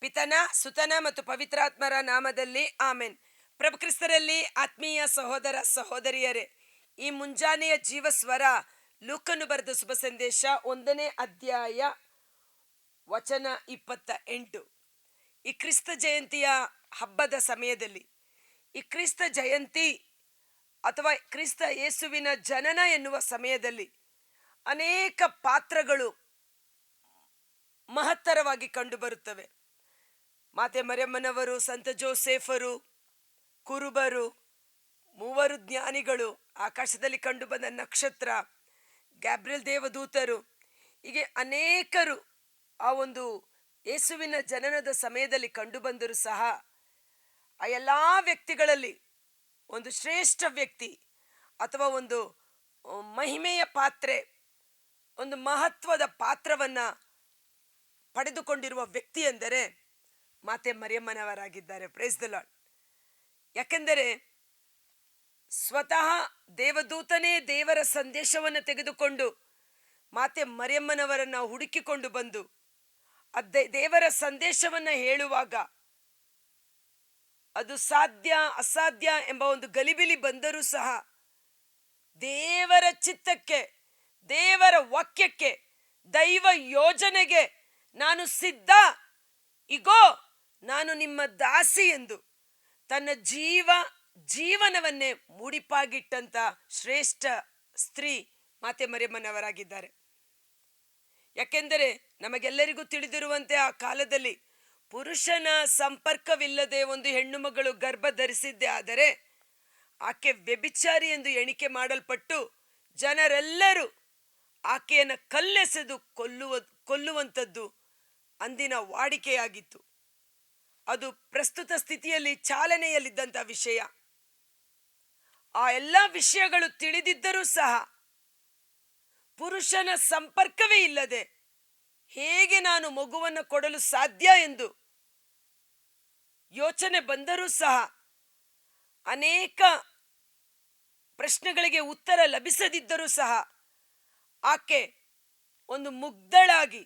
ಪಿತನ, ಸುತನ ಮತ್ತು ಪವಿತ್ರಾತ್ಮರ ನಾಮದಲ್ಲಿ ಆಮೆನ್. ಪ್ರಭು ಕ್ರಿಸ್ತರಲ್ಲಿ ಆತ್ಮೀಯ ಸಹೋದರ ಸಹೋದರಿಯರೇ, ಈ ಮುಂಜಾನೆಯ ಜೀವಸ್ವರ ಲೂಕನ್ನು ಬರೆದ ಶುಭ ಸಂದೇಶ ಒಂದನೇ ಅಧ್ಯಾಯ ವಚನ ಇಪ್ಪತ್ತ ಎಂಟು. ಈ ಕ್ರಿಸ್ತ ಜಯಂತಿಯ ಹಬ್ಬದ ಸಮಯದಲ್ಲಿ, ಈ ಕ್ರಿಸ್ತ ಜಯಂತಿ ಅಥವಾ ಕ್ರಿಸ್ತ ಯೇಸುವಿನ ಜನನ ಎನ್ನುವ ಸಮಯದಲ್ಲಿ ಅನೇಕ ಪಾತ್ರಗಳು ಮಹತ್ತರವಾಗಿ ಕಂಡುಬರುತ್ತವೆ. ಮಾತೆ ಮರಿಯಮ್ಮನವರು, ಸಂತ ಜೋಸೇಫರು, ಕುರುಬರು, ಮೂವರು ಜ್ಞಾನಿಗಳು, ಆಕಾಶದಲ್ಲಿ ಕಂಡುಬಂದ ನಕ್ಷತ್ರ ಗ್ಯಾಬ್ರಿಯಲ್ ದೇವದೂತರು, ಹೀಗೆ ಅನೇಕರು ಆ ಒಂದು ಯೇಸುವಿನ ಜನನದ ಸಮಯದಲ್ಲಿ ಕಂಡುಬಂದರೂ ಸಹ ಆ ಎಲ್ಲ ವ್ಯಕ್ತಿಗಳಲ್ಲಿ ಒಂದು ಶ್ರೇಷ್ಠ ವ್ಯಕ್ತಿ ಅಥವಾ ಒಂದು ಮಹಿಮೆಯ ಪಾತ್ರೆ, ಒಂದು ಮಹತ್ವದ ಪಾತ್ರವನ್ನು ಪಡೆದುಕೊಂಡಿರುವ ವ್ಯಕ್ತಿ ಎಂದರೆ ಮಾತೆ ಮರಿಯಮ್ಮನವರಾಗಿದ್ದಾರೆ. ಪ್ರೇಸ್ ದ ಲಾಡ್ ಯಾಕೆಂದರೆ ಸ್ವತಃ ದೇವದೂತನೇ ದೇವರ ಸಂದೇಶವನ್ನು ತೆಗೆದುಕೊಂಡು ಮಾತೆ ಮರಿಯಮ್ಮನವರನ್ನ ಹುಡುಕಿಕೊಂಡು ಬಂದು ಅದೇ ದೇವರ ಸಂದೇಶವನ್ನ ಹೇಳುವಾಗ ಅದು ಸಾಧ್ಯ, ಅಸಾಧ್ಯ ಎಂಬ ಒಂದು ಗಲಿಬಿಲಿ ಬಂದರೂ ಸಹ ದೇವರ ಚಿತ್ತಕ್ಕೆ, ದೇವರ ವಾಕ್ಯಕ್ಕೆ, ದೈವ ಯೋಜನೆಗೆ ನಾನು ಸಿದ್ಧ. ಇಗೋ ನಾನು ನಿಮ್ಮ ದಾಸಿ ಎಂದು ತನ್ನ ಜೀವ, ಜೀವನವನ್ನೇ ಮುಡಿಪಾಗಿಟ್ಟಂತ ಶ್ರೇಷ್ಠ ಸ್ತ್ರೀ ಮಾತೆ ಮರಿಯಮ್ಮನವರಾಗಿದ್ದಾರೆ. ಯಾಕೆಂದರೆ ನಮಗೆಲ್ಲರಿಗೂ ತಿಳಿದಿರುವಂತೆ ಆ ಕಾಲದಲ್ಲಿ ಪುರುಷನ ಸಂಪರ್ಕವಿಲ್ಲದೆ ಒಂದು ಹೆಣ್ಣು ಮಗಳು ಗರ್ಭ ಧರಿಸಿದ್ದೆ ಆದರೆ ಆಕೆ ವ್ಯಭಿಚಾರಿ ಎಂದು ಎಣಿಕೆ ಮಾಡಲ್ಪಟ್ಟು ಜನರೆಲ್ಲರೂ ಆಕೆಯನ್ನು ಕಲ್ಲೆಸೆದು ಕೊಲ್ಲುವ, ಕೊಲ್ಲುವಂಥದ್ದು ಅಂದಿನ ವಾಡಿಕೆಯಾಗಿತ್ತು. ಅದು ಪ್ರಸ್ತುತ ಸ್ಥಿತಿಯಲ್ಲಿ ಚಾಲನೆಯಲ್ಲಿದ್ದಂಥ ವಿಷಯ. ಆ ಎಲ್ಲ ವಿಷಯಗಳು ತಿಳಿದಿದ್ದರೂ ಸಹ ಪುರುಷನ ಸಂಪರ್ಕವೇ ಇಲ್ಲದೆ ಹೇಗೆ ನಾನು ಮಗುವನ್ನು ಕೊಡಲು ಸಾಧ್ಯ ಎಂದು ಯೋಚನೆ ಬಂದರೂ ಸಹ ಅನೇಕ ಪ್ರಶ್ನೆಗಳಿಗೆ ಉತ್ತರ ಲಭಿಸದಿದ್ದರೂ ಸಹ ಆಕೆ ಒಂದು ಮುಗ್ಧಳಾಗಿ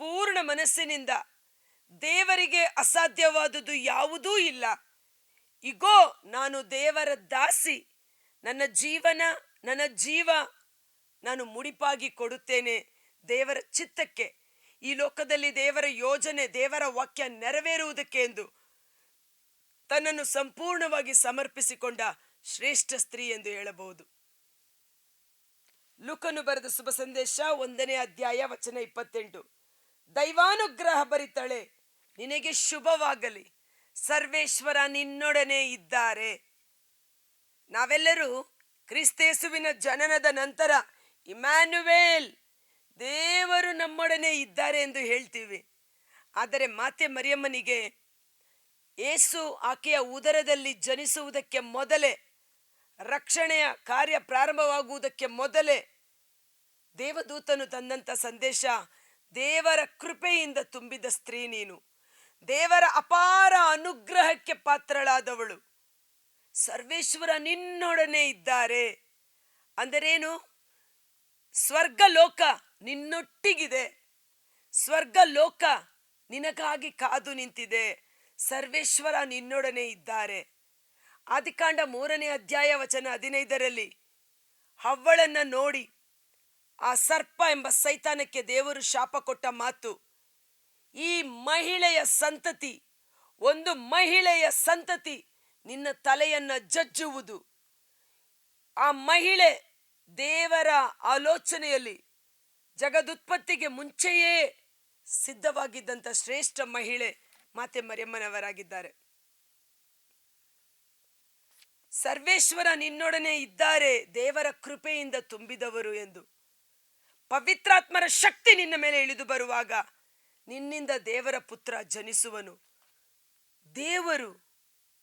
ಪೂರ್ಣ ಮನಸ್ಸಿನಿಂದ ದೇವರಿಗೆ ಅಸಾಧ್ಯವಾದುದು ಯಾವುದೂ ಇಲ್ಲ. ಇಗೋ, ನಾನು ದೇವರ ದಾಸಿ. ನನ್ನ ಜೀವನ, ನನ್ನ ಜೀವ ನಾನು ಮುಡಿಪಾಗಿ ಕೊಡುತ್ತೇನೆ ದೇವರ ಚಿತ್ತಕ್ಕೆ. ಈ ಲೋಕದಲ್ಲಿ ದೇವರ ಯೋಜನೆ, ದೇವರ ವಾಕ್ಯ ನೆರವೇರುವುದಕ್ಕೆ ಎಂದು ತನ್ನನ್ನು ಸಂಪೂರ್ಣವಾಗಿ ಸಮರ್ಪಿಸಿಕೊಂಡ ಶ್ರೇಷ್ಠ ಸ್ತ್ರೀ ಎಂದು ಹೇಳಬಹುದು. ಲುಕನು ಬರೆದ ಶುಭ ಸಂದೇಶ ಒಂದನೇ ಅಧ್ಯಾಯ ವಚನ ಇಪ್ಪತ್ತೆಂಟು. ದೈವಾನುಗ್ರಹ ಭರಿತಳೆ ನಿನಗೆ ಶುಭವಾಗಲಿ. ಸರ್ವೇಶ್ವರ ನಿನ್ನೊಡನೆ ಇದ್ದಾರೆ. ನಾವೆಲ್ಲರೂ ಕ್ರಿಸ್ತೇಸುವಿನ ಜನನದ ನಂತರ ಇಮ್ಯಾನುವೇಲ್ ದೇವರು ನಮ್ಮೊಡನೆ ಇದ್ದಾರೆ ಎಂದು ಹೇಳ್ತೀವಿ. ಆದರೆ ಮಾತೆ ಮರಿಯಮ್ಮನಿಗೆ ಏಸು ಆಕೆಯ ಉದರದಲ್ಲಿ ಜನಿಸುವುದಕ್ಕೆ ಮೊದಲೇ, ರಕ್ಷಣೆಯ ಕಾರ್ಯ ಪ್ರಾರಂಭವಾಗುವುದಕ್ಕೆ ಮೊದಲೇ ದೇವದೂತನು ತಂದಂಥ ಸಂದೇಶ ದೇವರ ಕೃಪೆಯಿಂದ ತುಂಬಿದ ಸ್ತ್ರೀ ನೀನು. ದೇವರ ಅಪಾರ ಅನುಗ್ರಹಕ್ಕೆ ಪಾತ್ರಳಾದವಳು. ಸರ್ವೇಶ್ವರ ನಿನ್ನೊಡನೆ ಇದ್ದಾರೆ. ಅಂದರೇನು? ಸ್ವರ್ಗ ಲೋಕ ನಿನ್ನೊಟ್ಟಿಗಿದೆ. ಸ್ವರ್ಗ ಲೋಕ ನಿನಗಾಗಿ ಕಾದು ನಿಂತಿದೆ. ಸರ್ವೇಶ್ವರ ನಿನ್ನೊಡನೆ ಇದ್ದಾರೆ. ಆದಿಕಾಂಡ ಮೂರನೇ ಅಧ್ಯಾಯ ವಚನ ಹದಿನೈದರಲ್ಲಿ ಹವ್ವಳನ್ನ ನೋಡಿ ಆ ಸರ್ಪ ಎಂಬ ಸೈತಾನಕ್ಕೆ ದೇವರು ಶಾಪ ಕೊಟ್ಟ ಮಾತು ಈ ಮಹಿಳೆಯ ಸಂತತಿ, ಒಂದು ಮಹಿಳೆಯ ಸಂತತಿ ನಿನ್ನ ತಲೆಯನ್ನು ಜಜ್ಜುವುದು. ಆ ಮಹಿಳೆ ದೇವರ ಆಲೋಚನೆಯಲ್ಲಿ ಜಗದುತ್ಪತ್ತಿಗೆ ಮುಂಚೆಯೇ ಸಿದ್ಧವಾಗಿದ್ದಂಥ ಶ್ರೇಷ್ಠ ಮಹಿಳೆ ಮಾತೆ ಮರಿಯಮ್ಮನವರಾಗಿದ್ದಾರೆ. ಸರ್ವೇಶ್ವರ ನಿನ್ನೊಡನೆ ಇದ್ದಾರೆ, ದೇವರ ಕೃಪೆಯಿಂದ ತುಂಬಿದವರು ಎಂದು. ಪವಿತ್ರಾತ್ಮರ ಶಕ್ತಿ ನಿನ್ನ ಮೇಲೆ ಇಳಿದು ಬರುವಾಗ ನಿನ್ನಿಂದ ದೇವರ ಪುತ್ರ ಜನಿಸುವನು. ದೇವರು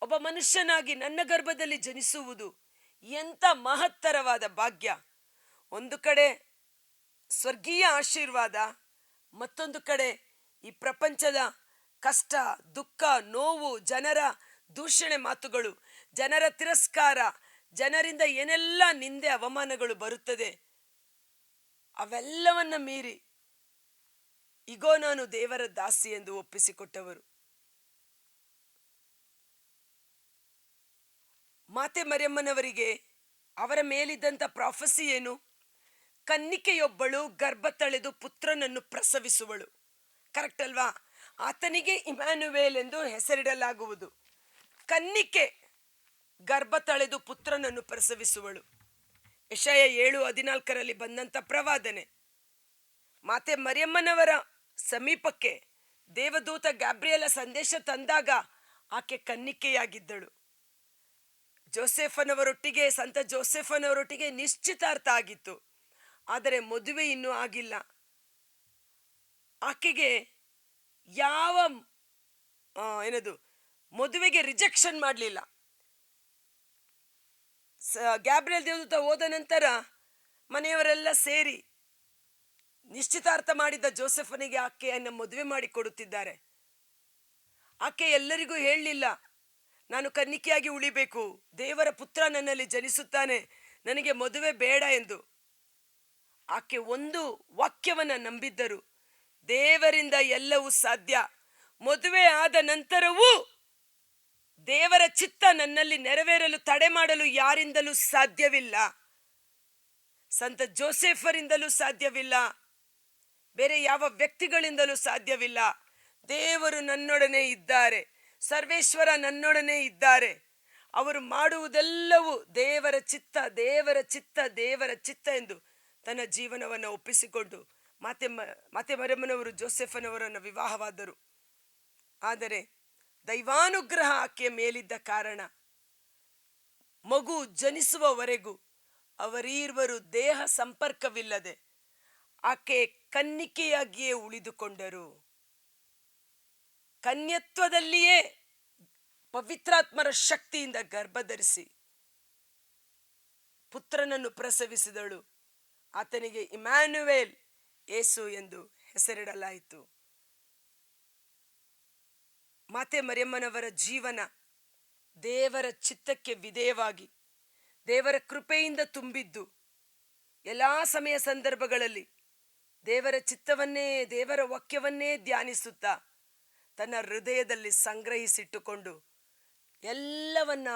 ಒಬ್ಬ ಮನುಷ್ಯನಾಗಿ ನನ್ನ ಗರ್ಭದಲ್ಲಿ ಜನಿಸುವುದು ಎಂಥ ಮಹತ್ತರವಾದ ಭಾಗ್ಯ. ಒಂದು ಕಡೆ ಸ್ವರ್ಗೀಯ ಆಶೀರ್ವಾದ, ಮತ್ತೊಂದು ಕಡೆ ಈ ಪ್ರಪಂಚದ ಕಷ್ಟ, ದುಃಖ, ನೋವು, ಜನರ ದೂಷಣೆ ಮಾತುಗಳು, ಜನರ ತಿರಸ್ಕಾರ, ಜನರಿಂದ ಏನೆಲ್ಲ ನಿಂದೆ ಅವಮಾನಗಳು ಬರುತ್ತದೆ, ಅವೆಲ್ಲವನ್ನ ಮೀರಿ ಇಗೋ, ನಾನು ದೇವರ ದಾಸಿ ಎಂದು ಒಪ್ಪಿಸಿಕೊಟ್ಟವರು. ಮಾತೆ ಮರಿಯಮ್ಮನವರಿಗೆ ಅವರ ಮೇಲಿದ್ದಂಥ ಪ್ರಾಫಸಿ ಏನು? ಕನ್ನಿಕೆಯೊಬ್ಬಳು ಗರ್ಭ ತಳೆದು ಪುತ್ರನನ್ನು ಪ್ರಸವಿಸುವಳು. ಕರೆಕ್ಟ್ ಅಲ್ವಾ? ಆತನಿಗೆ ಇಮ್ಯಾನುವೇಲ್ ಎಂದು ಹೆಸರಿಡಲಾಗುವುದು. ಕನ್ನಿಕೆ ಗರ್ಭ ತಳೆದು ಪುತ್ರನನ್ನು ಪ್ರಸವಿಸುವಳು. ಯಶಯ ಏಳು ಹದಿನಾಲ್ಕರಲ್ಲಿ ಬಂದಂಥ ಪ್ರವಾದನೆ. ಮಾತೆ ಮರಿಯಮ್ಮನವರ ಸಮೀಪಕ್ಕೆ ದೇವದೂತ ಗ್ಯಾಬ್ರಿಯಲ ಸಂದೇಶ ತಂದಾಗ ಆಕೆ ಕನ್ನಿಕೆಯಾಗಿದ್ದಳು. ಜೋಸೆಫನವರೊಟ್ಟಿಗೆ, ಸಂತ ಜೋಸೆಫನವರೊಟ್ಟಿಗೆ ನಿಶ್ಚಿತಾರ್ಥ ಆಗಿತ್ತು. ಆದರೆ ಮದುವೆ ಇನ್ನೂ ಆಗಿಲ್ಲ. ಆಕೆಗೆ ಯಾವ ಏನದು, ಮದುವೆಗೆ ರಿಜೆಕ್ಷನ್ ಮಾಡಲಿಲ್ಲ. ಗ್ಯಾಬ್ರಿಯಲ್ ದೇವದೂತ ಹೋದ ನಂತರ ಮನೆಯವರೆಲ್ಲ ಸೇರಿ ನಿಶ್ಚಿತಾರ್ಥ ಮಾಡಿದ್ದ ಜೋಸೆಫನಿಗೆ ಆಕೆಯನ್ನು ಮದುವೆ ಮಾಡಿ ಕೊಡುತ್ತಿದ್ದಾರೆ. ಆಕೆ ಎಲ್ಲರಿಗೂ ಹೇಳಲಿಲ್ಲ, ನಾನು ಕನ್ನಿಕೆಯಾಗಿ ಉಳಿಬೇಕು, ದೇವರ ಪುತ್ರ ನನ್ನಲ್ಲಿ ಜನಿಸುತ್ತಾನೆ, ನನಗೆ ಮದುವೆ ಬೇಡ ಎಂದು. ಆಕೆ ಒಂದು ವಾಕ್ಯವನ್ನ ನಂಬಿದ್ದರು, ದೇವರಿಂದ ಎಲ್ಲವೂ ಸಾಧ್ಯ, ಮದುವೆ ಆದ ನಂತರವೂ ದೇವರ ಚಿತ್ತ ನನ್ನಲ್ಲಿ ನೆರವೇರಲು, ತಡೆ ಮಾಡಲು ಯಾರಿಂದಲೂ ಸಾಧ್ಯವಿಲ್ಲ. ಸಂತ ಜೋಸೆಫರಿಂದಲೂ ಸಾಧ್ಯವಿಲ್ಲ. ಬೇರೆ ಯಾವ ವ್ಯಕ್ತಿಗಳಿಂದಲೂ ಸಾಧ್ಯವಿಲ್ಲ. ದೇವರು ನನ್ನೊಡನೆ ಇದ್ದಾರೆ. ಸರ್ವೇಶ್ವರ ನನ್ನೊಡನೆ ಇದ್ದಾರೆ. ಅವರು ಮಾಡುವುದೆಲ್ಲವೂ ದೇವರ ಚಿತ್ತ ದೇವರ ಚಿತ್ತ ದೇವರ ಚಿತ್ತ ಎಂದು ತನ್ನ ಜೀವನವನ್ನು ಒಪ್ಪಿಸಿಕೊಂಡು ಮಾತೆ ಮಾತೆ ಮರಮ್ಮನವರು ಜೋಸೆಫನವರನ್ನು ವಿವಾಹವಾದರು. ಆದರೆ ದೈವಾನುಗ್ರಹ ಆಕೆಯ ಮೇಲಿದ್ದ ಕಾರಣ ಮಗು ಜನಿಸುವವರೆಗೂ ಅವರೀರ್ವರು ದೇಹ ಸಂಪರ್ಕವಿಲ್ಲದೆ ಆಕೆ ಕನ್ನಿಕೆಯಾಗಿಯೇ ಉಳಿದುಕೊಂಡರು. ಕನ್ಯತ್ವದಲ್ಲಿಯೇ ಪವಿತ್ರಾತ್ಮರ ಶಕ್ತಿಯಿಂದ ಗರ್ಭಧರಿಸಿ ಪುತ್ರನನ್ನು ಪ್ರಸವಿಸಿದಳು. ಆತನಿಗೆ ಇಮ್ಯಾನ್ಯುವೇಲ್ ಏಸು ಎಂದು ಹೆಸರಿಡಲಾಯಿತು. ಮಾತೆ ಮರಿಯಮ್ಮನವರ ಜೀವನ ದೇವರ ಚಿತ್ತಕ್ಕೆ ವಿಧೇಯವಾಗಿ ದೇವರ ಕೃಪೆಯಿಂದ ತುಂಬಿದ್ದು ಎಲ್ಲ ಸಮಯ ಸಂದರ್ಭಗಳಲ್ಲಿ ದೇವರ ಚಿತ್ತವನ್ನೇ, ದೇವರ ವಾಕ್ಯವನ್ನೇ ಧ್ಯಾನಿಸುತ್ತಾ ತನ್ನ ಹೃದಯದಲ್ಲಿ ಸಂಗ್ರಹಿಸಿಟ್ಟುಕೊಂಡು ಎಲ್ಲವನ್ನ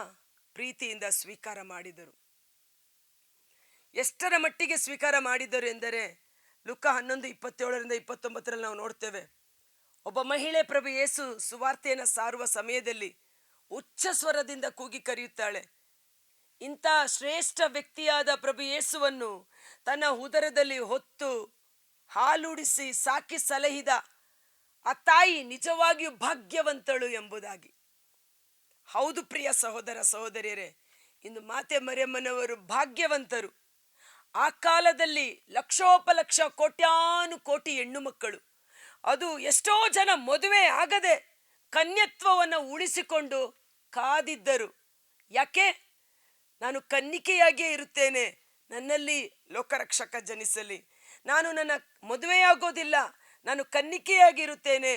ಪ್ರೀತಿಯಿಂದ ಸ್ವೀಕಾರ ಮಾಡಿದರು. ಎಷ್ಟರ ಮಟ್ಟಿಗೆ ಸ್ವೀಕಾರ ಮಾಡಿದರು ಎಂದರೆ ಲುಕ್ಕ ಹನ್ನೊಂದು, ಇಪ್ಪತ್ತೇಳರಿಂದ ಇಪ್ಪತ್ತೊಂಬತ್ತರಲ್ಲಿ ನಾವು ನೋಡ್ತೇವೆ. ಒಬ್ಬ ಮಹಿಳೆ ಪ್ರಭು ಯೇಸು ಸುವಾರ್ತೆಯನ್ನು ಸಾರುವ ಸಮಯದಲ್ಲಿ ಉಚ್ಚ ಸ್ವರದಿಂದ ಕೂಗಿ ಕರೆಯುತ್ತಾಳೆ ಇಂಥ ಶ್ರೇಷ್ಠ ವ್ಯಕ್ತಿಯಾದ ಪ್ರಭು ಯೇಸುವನ್ನು ತನ್ನ ಉದರದಲ್ಲಿ ಹೊತ್ತು ಹಾಲುಡಿಸಿ ಸಾಕಿ ಸಲಹಿದ ಆ ತಾಯಿ ನಿಜವಾಗಿಯೂ ಭಾಗ್ಯವಂತಳು ಎಂಬುದಾಗಿ. ಹೌದು ಪ್ರಿಯ ಸಹೋದರ ಸಹೋದರಿಯರೇ, ಇಂದು ಮಾತೆ ಮರಿಯಮ್ಮನವರು ಭಾಗ್ಯವಂತರು. ಆ ಕಾಲದಲ್ಲಿ ಲಕ್ಷೋಪಲಕ್ಷ ಕೋಟ್ಯಾನು ಕೋಟಿ ಹೆಣ್ಣು ಮಕ್ಕಳು. ಅದು ಎಷ್ಟೋ ಜನ ಮದುವೆ ಆಗದೆ ಕನ್ಯತ್ವವನ್ನು ಉಳಿಸಿಕೊಂಡು ಕಾದಿದ್ದರು. ಯಾಕೆ? ನಾನು ಕನ್ನಿಕೆಯಾಗಿಯೇ ಇರುತ್ತೇನೆ. ನನ್ನಲ್ಲಿ ಲೋಕರಕ್ಷಕ ಜನಿಸಲಿ. ನಾನು ನನ್ನ ಮದುವೆಯಾಗೋದಿಲ್ಲ, ನಾನು ಕನ್ನಿಕೆಯಾಗಿರುತ್ತೇನೆ,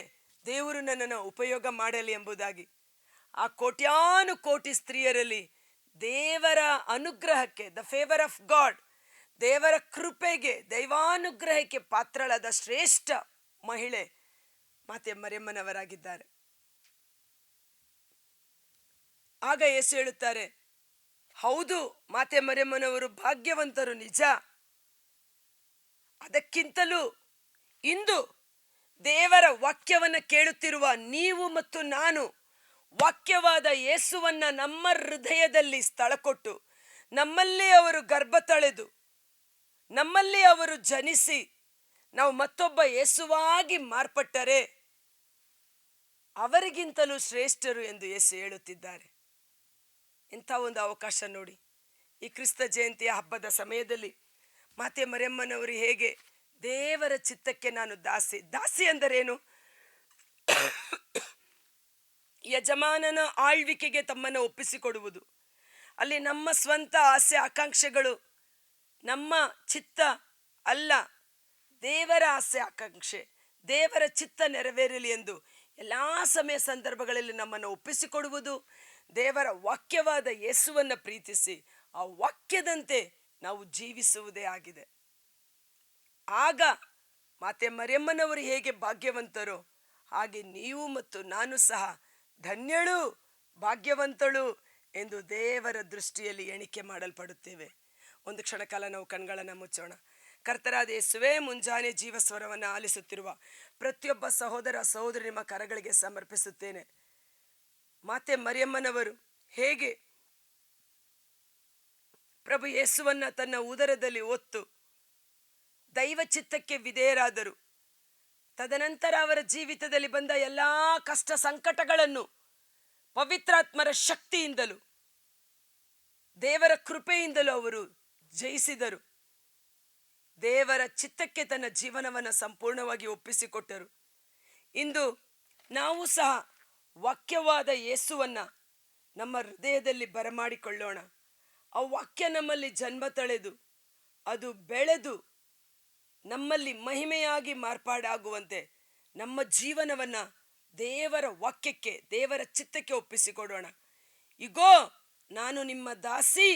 ದೇವರು ನನ್ನನ್ನು ಉಪಯೋಗ ಮಾಡಲಿ ಎಂಬುದಾಗಿ. ಆ ಕೋಟ್ಯಾನು ಕೋಟಿ ಸ್ತ್ರೀಯರಲ್ಲಿ ದೇವರ ಅನುಗ್ರಹಕ್ಕೆ ದ ಫೇವರ್ ಆಫ್ ಗಾಡ್ ದೇವರ ಕೃಪೆಗೆ, ದೈವಾನುಗ್ರಹಕ್ಕೆ ಪಾತ್ರಳಾದ ಶ್ರೇಷ್ಠ ಮಹಿಳೆ ಮಾತೆ ಮರಿಯಮ್ಮನವರಾಗಿದ್ದಾರೆ. ಆಗ ಯೇಸು ಹೇಳುತ್ತಾರೆ, ಹೌದು, ಮಾತೆ ಮರಿಯಮ್ಮನವರು ಭಾಗ್ಯವಂತರು, ನಿಜ. ಅದಕ್ಕಿಂತಲೂ ಇಂದು ದೇವರ ವಾಕ್ಯವನ್ನು ಕೇಳುತ್ತಿರುವ ನೀವು ಮತ್ತು ನಾನು ವಾಕ್ಯವಾದ ಯೇಸುವನ್ನು ನಮ್ಮ ಹೃದಯದಲ್ಲಿ ಸ್ಥಳ ಕೊಟ್ಟು ನಮ್ಮಲ್ಲಿ ಅವರು ಗರ್ಭ ತಳೆದು ನಮ್ಮಲ್ಲಿ ಅವರು ಜನಿಸಿ ನಾವು ಮತ್ತೊಬ್ಬ ಯೇಸುವಾಗಿ ಮಾರ್ಪಟ್ಟರೆ ಅವರಿಗಿಂತಲೂ ಶ್ರೇಷ್ಠರು ಎಂದು ಯೇಸು ಹೇಳುತ್ತಿದ್ದಾರೆ. ಇಂಥ ಒಂದು ಅವಕಾಶ ನೋಡಿ. ಈ ಕ್ರಿಸ್ತ ಜಯಂತಿಯ ಹಬ್ಬದ ಸಮಯದಲ್ಲಿ ಮಾತೆ ಮರಿಯಮ್ಮನವರು ಹೇಗೆ ದೇವರ ಚಿತ್ತಕ್ಕೆ ನಾನು ದಾಸಿ ದಾಸಿ ಅಂದರೇನು ಯಜಮಾನನ ಆಳ್ವಿಕೆಗೆ ತಮ್ಮನ್ನು ಒಪ್ಪಿಸಿಕೊಡುವುದು. ಅಲ್ಲಿ ನಮ್ಮ ಸ್ವಂತ ಆಸೆ, ಆಕಾಂಕ್ಷೆಗಳು, ನಮ್ಮ ಚಿತ್ತ ಅಲ್ಲ, ದೇವರ ಆಸೆ, ಆಕಾಂಕ್ಷೆ, ದೇವರ ಚಿತ್ತ ನೆರವೇರಲಿ ಎಂದು ಎಲ್ಲ ಸಮಯ ಸಂದರ್ಭಗಳಲ್ಲಿ ನಮ್ಮನ್ನು ಒಪ್ಪಿಸಿಕೊಡುವುದು. ದೇವರ ವಾಕ್ಯವಾದ ಯೇಸುವನ್ನು ಪ್ರೀತಿಸಿ ಆ ವಾಕ್ಯದಂತೆ ನಾವು ಜೀವಿಸುವುದೇ ಆಗಿದೆ. ಆಗ ಮಾತೆ ಮರಿಯಮ್ಮನವರು ಹೇಗೆ ಭಾಗ್ಯವಂತರೋ, ಹಾಗೆ ನೀವು ಮತ್ತು ನಾನು ಸಹ ಧನ್ಯಳು, ಭಾಗ್ಯವಂತಳು ಎಂದು ದೇವರ ದೃಷ್ಟಿಯಲ್ಲಿ ಎಣಿಕೆ ಮಾಡಲ್ಪಡುತ್ತೇವೆ. ಒಂದು ಕ್ಷಣ ಕಾಲ ನಾವು ಕಣ್ಗಳನ್ನು ಮುಚ್ಚೋಣ. ಕರ್ತರಾದ ಯೇಸುವೆ, ಮುಂಜಾನೆ ಜೀವಸ್ವರವನ್ನು ಆಲಿಸುತ್ತಿರುವ ಪ್ರತಿಯೊಬ್ಬ ಸಹೋದರ ಸಹೋದರಿ ನಿಮ್ಮ ಕರಗಳಿಗೆ ಸಮರ್ಪಿಸುತ್ತೇನೆ. ಮಾತೆ ಮರಿಯಮ್ಮನವರು ಹೇಗೆ ಪ್ರಭು ಯೇಸುವನ್ನ ತನ್ನ ಉದರದಲ್ಲಿ ಒತ್ತು ದೈವ ಚಿತ್ತಕ್ಕೆ ವಿಧೇಯರಾದರು. ತದನಂತರ ಅವರ ಜೀವಿತದಲ್ಲಿ ಬಂದ ಎಲ್ಲಾ ಕಷ್ಟ ಸಂಕಟಗಳನ್ನು ಪವಿತ್ರಾತ್ಮರ ಶಕ್ತಿಯಿಂದಲೂ ದೇವರ ಕೃಪೆಯಿಂದಲೂ ಅವರು ಜಯಿಸಿದರು. ದೇವರ ಚಿತ್ತಕ್ಕೆ ತನ್ನ ಜೀವನವನ್ನು ಸಂಪೂರ್ಣವಾಗಿ ಒಪ್ಪಿಸಿಕೊಟ್ಟರು. ಇಂದು ನಾವು ಸಹ ವಾಕ್ಯವಾದ ಯೇಸುವನ್ನ ನಮ್ಮ ಹೃದಯದಲ್ಲಿ ಬರಮಾಡಿಕೊಳ್ಳೋಣ. ಆ ವಾಕ್ಯ ನಮ್ಮಲ್ಲಿ ಜನ್ಮ ತಳೆದು, ಅದು ಬೆಳೆದು ನಮ್ಮಲ್ಲಿ ಮಹಿಮೆಯಾಗಿ ಮಾರ್ಪಾಡಾಗುವಂತೆ ನಮ್ಮ ಜೀವನವನ್ನ ದೇವರ ವಾಕ್ಯಕ್ಕೆ, ದೇವರ ಚಿತ್ತಕ್ಕೆ ಒಪ್ಪಿಸಿಕೊಡೋಣ. ಇಗೋ, ನಾನು ನಿಮ್ಮ ದಾಸಿ,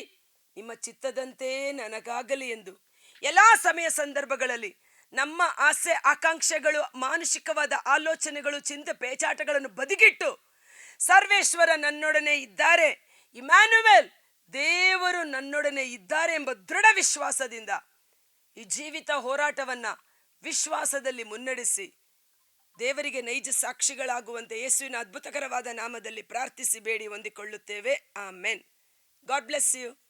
ನಿಮ್ಮ ಚಿತ್ತದಂತೆ ನನಗಾಗಲಿ ಎಂದು. ಎಲ್ಲ ಸಮಯ ಸಂದರ್ಭಗಳಲ್ಲಿ ನಮ್ಮ ಆಸೆ, ಆಕಾಂಕ್ಷೆಗಳು, ಮಾನಸಿಕವಾದ ಆಲೋಚನೆಗಳು, ಚಿಂತೆ, ಪೇಚಾಟಗಳನ್ನು ಬದಿಗಿಟ್ಟು, ಸರ್ವೇಶ್ವರ ನನ್ನೊಡನೆ ಇದ್ದಾರೆ. ಇಮ್ಯಾನ್ಯುವೆಲ್ ದೇವರು ನನ್ನೊಡನೆ ಇದ್ದಾರೆ ಎಂಬ ದೃಢ ವಿಶ್ವಾಸದಿಂದ ಈ ಜೀವಿತ ಹೋರಾಟವನ್ನ ವಿಶ್ವಾಸದಲ್ಲಿ ಮುನ್ನಡೆಸಿ ದೇವರಿಗೆ ನೈಜ ಸಾಕ್ಷಿಗಳಾಗುವಂತೆ ಯೇಸುವಿನ ಅದ್ಭುತಕರವಾದ ನಾಮದಲ್ಲಿ ಪ್ರಾರ್ಥಿಸಿ ಬೇಡಿ ಹೊಂದಿಕೊಳ್ಳುತ್ತೇವೆ. ಆ ಮೆನ್ ಗಾಡ್ ಬ್ಲೆಸ್ ಯು.